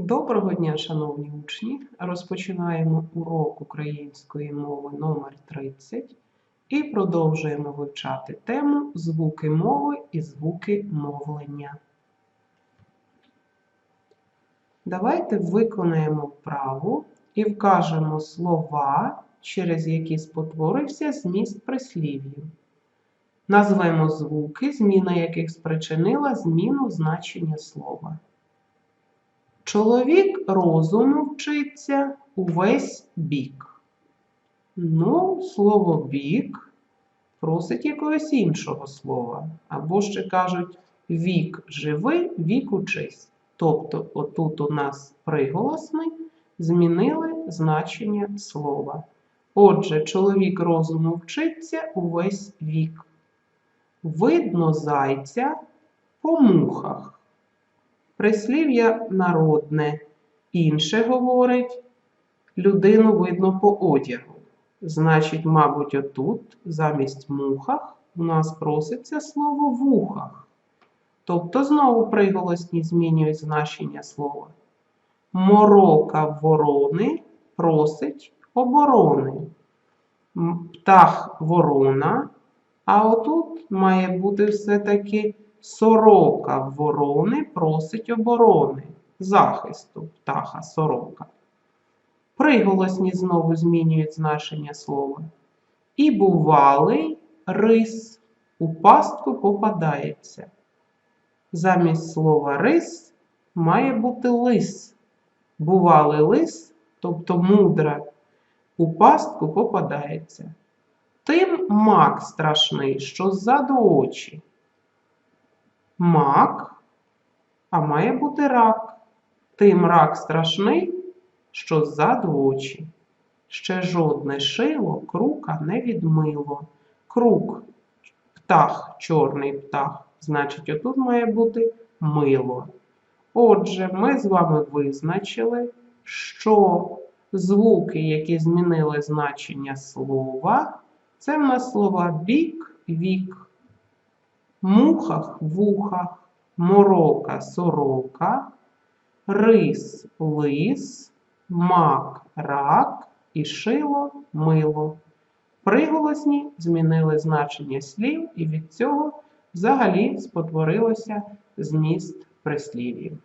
Доброго дня, шановні учні! Розпочинаємо урок української мови номер 30 і продовжуємо вивчати тему звуки мови і звуки мовлення. Давайте виконаємо вправу і вкажемо слова, через які спотворився зміст прислів'їв. Назвемо звуки, зміна яких спричинила зміну значення слова. Чоловік розуму вчиться увесь бік. Ну, слово бік просить якогось іншого слова. Або ще кажуть вік живи, вік учись. Тобто, отут у нас приголосний змінили значення слова. Отже, чоловік розуму вчиться увесь вік. Видно зайця по мухах. Прислів'я народне. Інше говорить, людину видно по одягу. Значить, мабуть, отут замість мухах у нас проситься слово вухах. Тобто знову приголосні змінюють значення слова. Морока ворони просить оборони. Птах ворона, а отут має бути все-таки Сорока ворони просить оборони, захисту птаха сорока. Приголосні знову змінюють значення слова. І бувалий рис у пастку попадається. Замість слова рис має бути лис. Бувалий лис, тобто мудра, у пастку попадається. Тим мак страшний, що ззаду очі мак, а має бути рак. Тим рак страшний, що ззаду очі. Ще жодне шило крука не відмило. Крук птах, чорний птах, значить, отут має бути мило. Отже, ми з вами визначили, що звуки, які змінили значення слова, це в нас слова бік, вік мухах вухах, морока сорока, рис лис, мак рак і шило мило. Приголосні змінили значення слів, і від цього взагалі спотворилося зміст прислів'їв.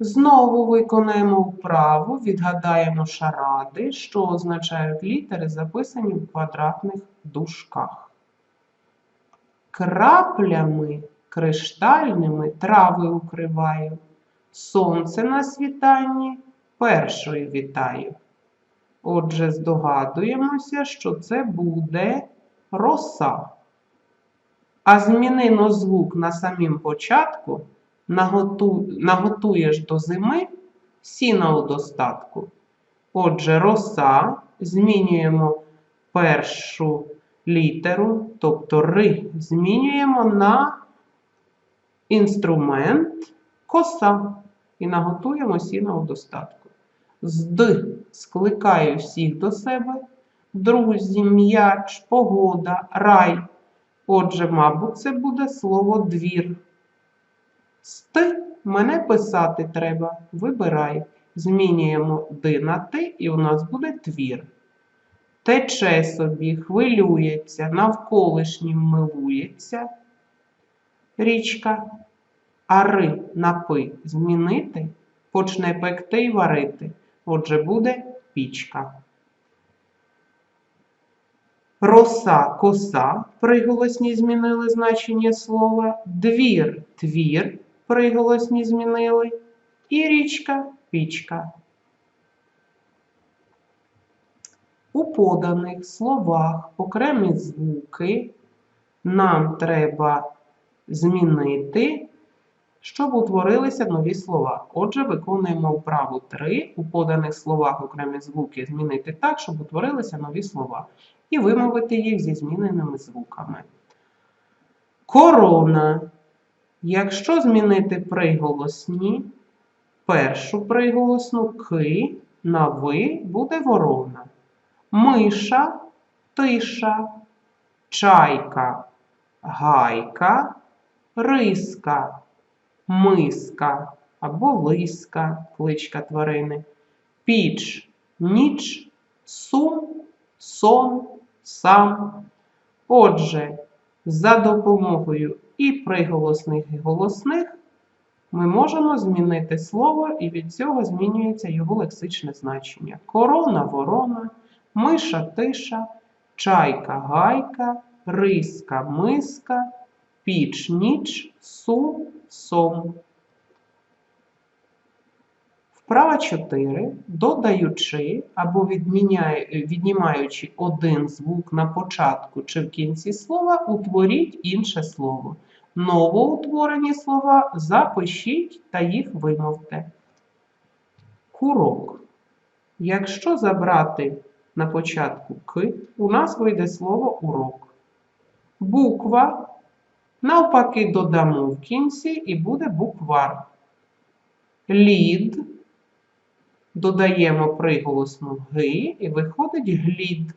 Знову виконаємо вправу, відгадаємо шаради, що означають літери, записані в квадратних дужках. Краплями криштальними трави укриваю, сонце на світанні першою вітаю. Отже, здогадуємося, що це буде роса. А змінимо звук на самім початку, наготу... наготуєш до зими сіна у достатку. Отже, роса змінюємо першу літеру, тобто ри, змінюємо на інструмент коса і наготуємо сіна у достатку. З Д скликаю всіх до себе, друзі, м'яч, погода, рай. Отже, мабуть, це буде слово двір. З Т мене писати треба. Вибирай. Змінюємо Д на Т, і у нас буде твір. Тече собі, хвилюється, навколишнім милується річка, а ри на пи змінити, почне пекти й варити. Отже, буде пічка. Роса коса приголосні змінили значення слова, двір твір приголосні змінили, і річка пічка. У поданих словах окремі звуки нам треба змінити, щоб утворилися нові слова. Отже, виконуємо вправу 3. У поданих словах окремі звуки змінити так, щоб утворилися нові слова. І вимовити їх зі зміненими звуками. Корона. Якщо змінити приголосні, першу приголосну ки на ви буде ворона миша, тиша, чайка, гайка, риска, миска, або лиска, кличка тварини, піч, ніч, сум, сон, сам. Отже, за допомогою і приголосних, і голосних ми можемо змінити слово, і від цього змінюється його лексичне значення. Корона, ворона, миша, тиша, чайка, гайка, риска, миска, піч, ніч, сум, сом. Вправа 4. Додаючи або віднімаючи один звук на початку чи в кінці слова, утворіть інше слово. Новоутворені слова запишіть та їх вимовте. Курок. Якщо забрати на початку к, у нас вийде слово урок. Буква. Навпаки, додамо в кінці і буде буквар. Лід. Додаємо приголосну ги і виходить глід.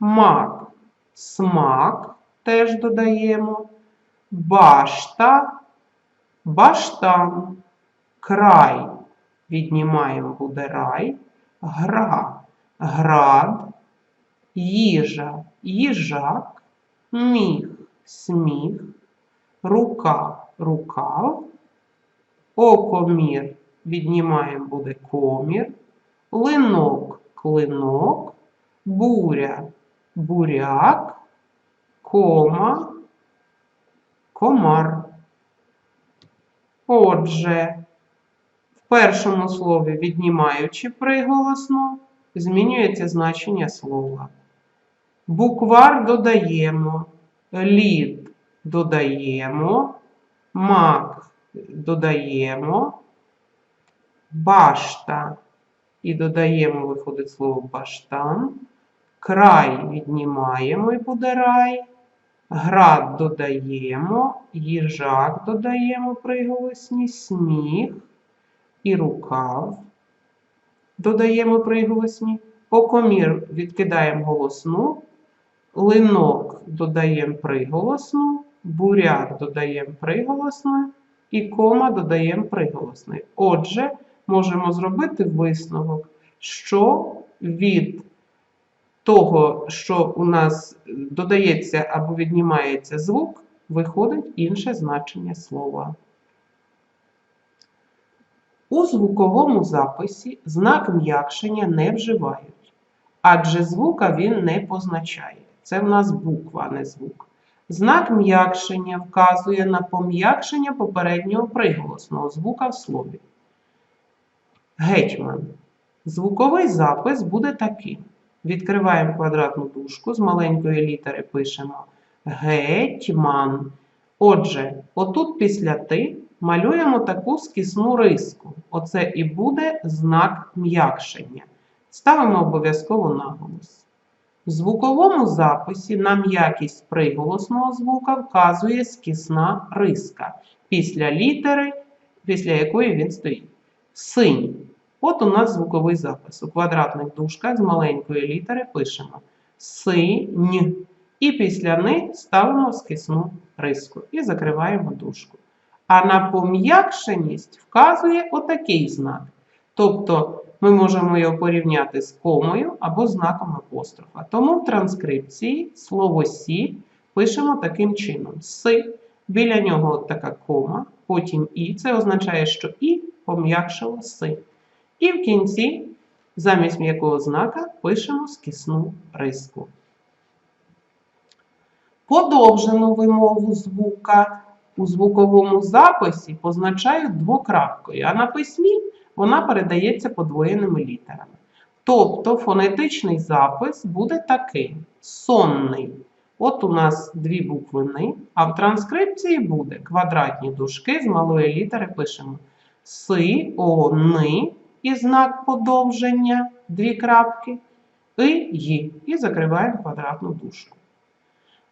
Мак. Смак теж додаємо. Башта. Баштан. Край. Віднімаємо буде рай. Гра. Град. Їжа. Їжак. Міх. Сміх. Рука. Рукав. Окомір. Віднімаємо буде комір. Линок. Клинок. Буря. Буряк. Кома. Комар. Отже, в першому слові, віднімаючи приголосну, змінюється значення слова. Буквар додаємо, лід додаємо, мак додаємо, башта і додаємо, виходить слово баштан, край віднімаємо і буде рай. Град додаємо, їжак додаємо приголосні, сніг і рукав. Додаємо приголосні, окомір відкидаємо голосну, линок додаємо приголосну, буряк додаємо приголосну і кома додаємо приголосний. Отже, можемо зробити висновок, що від того, що у нас додається або віднімається звук, виходить інше значення слова. У звуковому записі знак м'якшення не вживають, адже звука він не позначає. Це в нас буква, а не звук. Знак м'якшення вказує на пом'якшення попереднього приголосного звука в слові. Гетьман. Звуковий запис буде таким. Відкриваємо квадратну дужку, з маленької літери пишемо гетьман. Отже, отут після ти малюємо таку скісну риску. Оце і буде знак м'якшення. Ставимо обов'язково наголос. В звуковому записі на м'якість приголосного звука вказує скісна риска після літери, після якої він стоїть. Синь. От у нас звуковий запис. У квадратних дужках з маленької літери пишемо синь. І після ни ставимо скисну риску і закриваємо дужку. А на пом'якшеність вказує отакий знак. Тобто ми можемо його порівняти з комою або знаком апострофа. Тому в транскрипції слово сі пишемо таким чином: си, біля нього от така кома, потім і. Це означає, що і пом'якшило си. І в кінці, замість м'якого знака, пишемо скисну риску. Подовжену вимову звука у звуковому записі позначають двокрапкою, а на письмі вона передається подвоєними літерами. Тобто фонетичний запис буде такий: сонний. От у нас дві букви «ни», а в транскрипції буде квадратні дужки з малої літери пишемо си, о, ни і знак подовження, дві крапки, і, ї, і закриваємо квадратну дужку.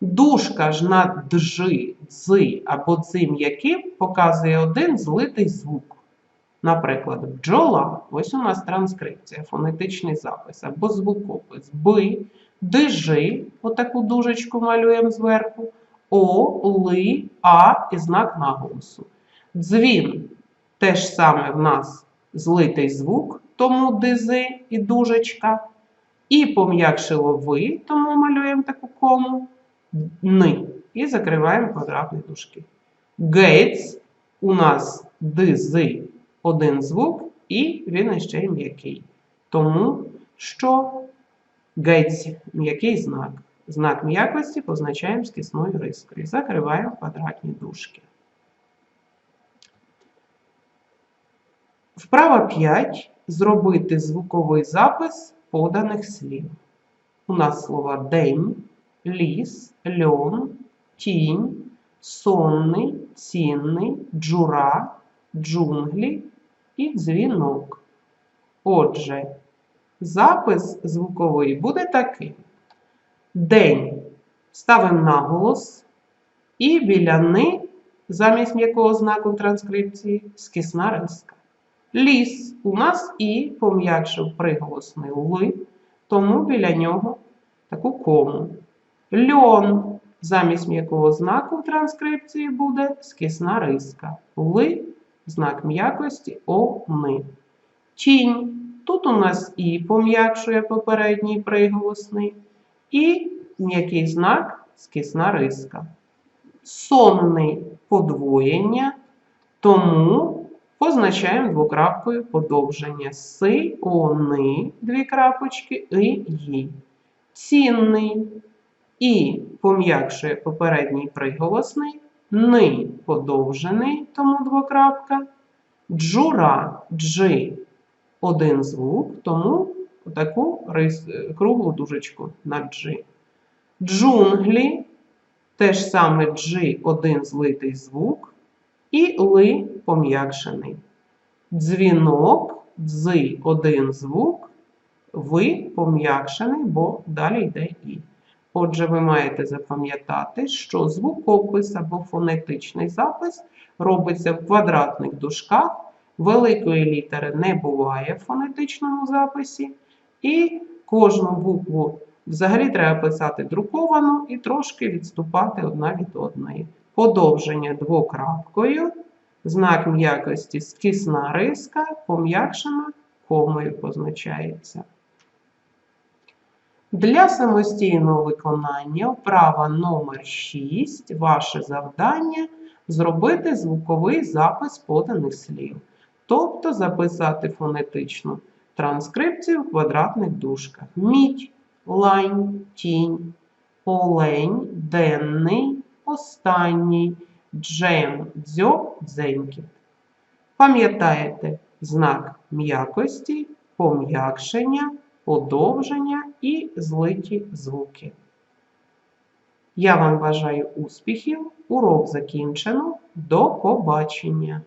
Дужка ж на джи, дзи або дзи м'яким показує один злитий звук. Наприклад, бджола, ось у нас транскрипція, фонетичний запис або звукопис. Би, дижи, отаку дужечку малюємо зверху, о, ли, а і знак наголосу. Дзвін Те ж саме в нас злитий звук, тому дизи і дужечка. І пом'якшило ви, тому малюємо таку кому ни. І закриваємо квадратні дужки. Гейтс у нас дизи один звук, і він іще й м'який. Тому що гейтс м'який знак. Знак м'якості позначаємо скісною рискою. Закриваємо квадратні дужки. Вправа 5. Зробити звуковий запис поданих слів. У нас слова день, ліс, льон, тінь, сонний, цінний, джура, джунглі і дзвінок. Отже, запис звуковий буде такий. День ставимо наголос і біля ни замість м'якого знаку в транскрипції скісна риска. Ліс у нас і пом'якшив приголосний ли, тому біля нього таку кому. Льон замість м'якого знаку в транскрипції буде скисна риска. Ли знак м'якості о ни. Тінь. Тут у нас і пом'якшує попередній приголосний, і м'який знак скисна риска. Сонний подвоєння, тому позначаємо двокрапкою подовження си, они, дві крапочки, і ї. Цінний і пом'якшує попередній приголосний, ни подовжений, тому двокрапка, джура, джи, один звук, тому таку круглу дужечку на джи. Джунглі, теж саме джи, один злитий звук, і ли пом'якшений. Дзвінок, дзи один звук, ви пом'якшений, бо далі йде і. Отже, ви маєте запам'ятати, що звукопис або фонетичний запис робиться в квадратних дужках, великої літери не буває в фонетичному записі, і кожну букву взагалі треба писати друковану і трошки відступати одна від одної. Подовження двокрапкою, знак м'якості скісна риска, пом'якшена комою позначається. Для самостійного виконання вправа номер 6 ваше завдання зробити звуковий запис поданих слів, тобто записати фонетичну транскрипцію в квадратних дужках. Мідь, лань, тінь, олень, денний, останній, джем, дзьоб, дзенькіт. Пам'ятаєте знак м'якості, пом'якшення, подовження і злиті звуки. Я вам бажаю успіхів. Урок закінчено. До побачення!